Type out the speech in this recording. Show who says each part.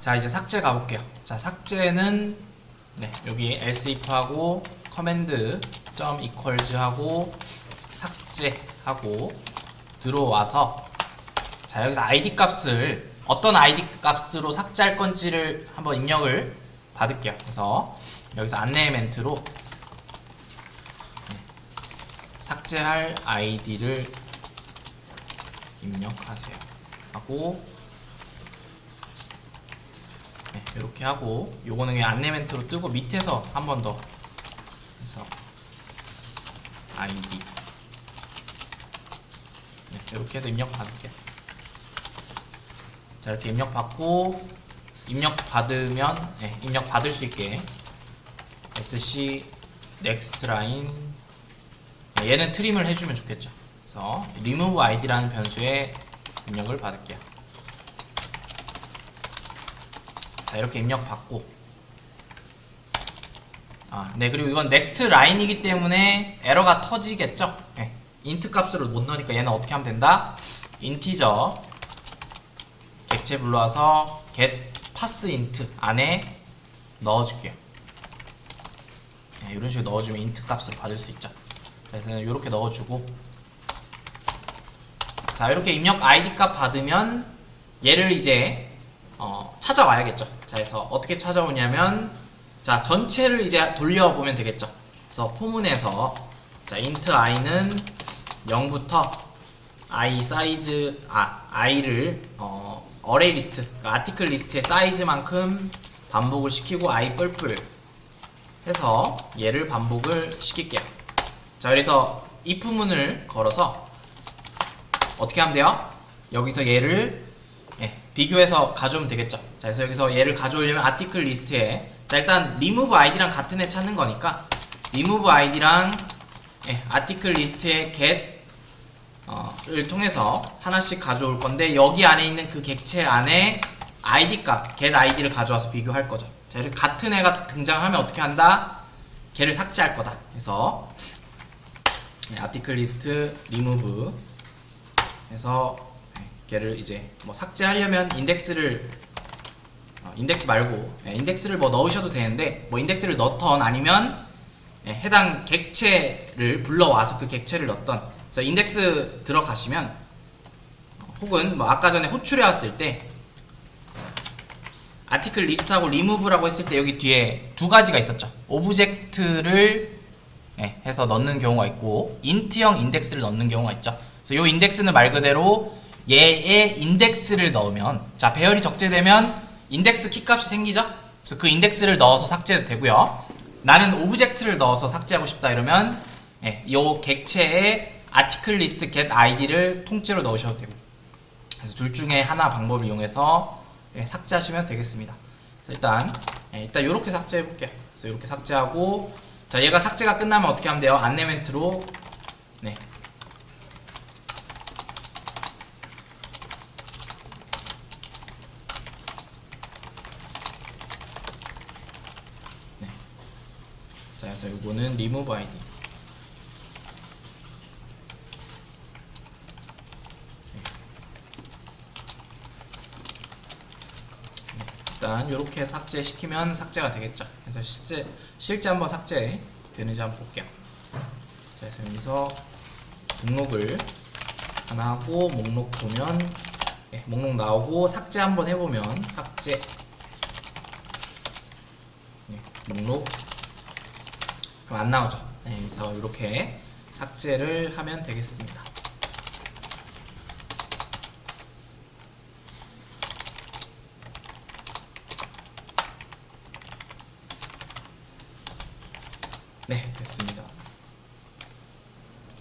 Speaker 1: 자 이제 삭제 가볼게요. 자 삭제는 네 여기 else if하고 커맨드 점 equals 하고 삭제하고 들어와서 자 여기서 id 값을 어떤 id 값으로 삭제할 건지를 한번 입력을 받을게요. 그래서 여기서 안내 멘트로 네, 삭제할 id를 입력하세요. 하고 네, 이렇게 하고 요거는 그냥 안내 멘트로 뜨고 밑에서 한 번 더 해서 id 네, 이렇게 해서 입력 받을게요. 자 이렇게 입력 받고 입력 받으면 네, 입력 받을 수 있게 sc next line 네, 얘는 트림을 해주면 좋겠죠. 그래서 remove id라는 변수에 입력을 받을게요. 자 이렇게 입력 받고 아, 네 그리고 이건 next line이기 때문에 에러가 터지겠죠. 네, int 값으로 못 넣으니까 얘는 어떻게 하면 된다? integer 객체 불러와서 get pass int 안에 넣어줄게요. 네, 이런 식으로 넣어주면 int 값을 받을 수 있죠. 그래서 이렇게 넣어주고 자 이렇게 입력 id 값 받으면 얘를 이제 어, 찾아와야겠죠. 자 그래서 어떻게 찾아오냐면 자 전체를 이제 돌려보면 되겠죠. 그래서 포문에서 자 int i는 0부터 i 사이즈 아 i를 어 어레이 리스트 그러니까 아티클 리스트의 사이즈만큼 반복을 시키고 i 뿔뿔 해서 얘를 반복을 시킬게요. 자 그래서 if문을 걸어서 어떻게 하면 돼요? 여기서 얘를 예, 비교해서 가져오면 되겠죠. 자, 그래서 여기서 얘를 가져오려면 아티클 리스트에 자 일단 remove id랑 같은 애 찾는 거니까 remove id랑 예, 아티클 리스트에 get 어, 를 통해서 하나씩 가져올 건데 여기 안에 있는 그 객체 안에 id 값 get id를 가져와서 비교할 거죠. 자, 이렇게 같은 애가 등장하면 어떻게 한다? 걔를 삭제할 거다. 그래서 네, 아티클 리스트 remove 해서 네, 걔를 이제 뭐 삭제하려면 인덱스를 어, 인덱스 말고 네, 인덱스를 뭐 넣으셔도 되는데 뭐 인덱스를 넣던 아니면 네, 해당 객체를 불러와서 그 객체를 넣던 그래서 인덱스 들어가시면 어, 혹은 뭐 아까 전에 호출해 왔을 때 자, 아티클 리스트하고 리무브라고 했을 때 여기 뒤에 두 가지가 있었죠 오브젝트를 예, 해서 넣는 경우가 있고 인트형 인덱스를 넣는 경우가 있죠. 그래서 이 인덱스는 말 그대로 얘의 인덱스를 넣으면 자 배열이 적재되면 인덱스 키값이 생기죠. 그래서 그 인덱스를 넣어서 삭제도 되고요. 나는 오브젝트를 넣어서 삭제하고 싶다 이러면 예, 이 객체의 아티클 리스트 get id를 통째로 넣으셔도 되고 그래서 둘 중에 하나 방법을 이용해서 예, 삭제하시면 되겠습니다. 일단 예, 일단 이렇게 삭제해 볼게요. 그래서 이렇게 삭제하고 자 얘가 삭제가 끝나면 어떻게 하면 돼요? 안내 멘트로 네. 네. 자 그래서 이거는 remove 일단 이렇게 삭제시키면 삭제가 되겠죠. 그래서 실제 실제 한번 삭제 되는지 한번 볼게요. 자, 그래서 여기서 등록을 하나 하고 목록 보면 예, 목록 나오고 삭제 한번 해보면 삭제 예, 목록 안 나오죠. 네, 그래서 이렇게 삭제를 하면 되겠습니다. 네, 됐습니다.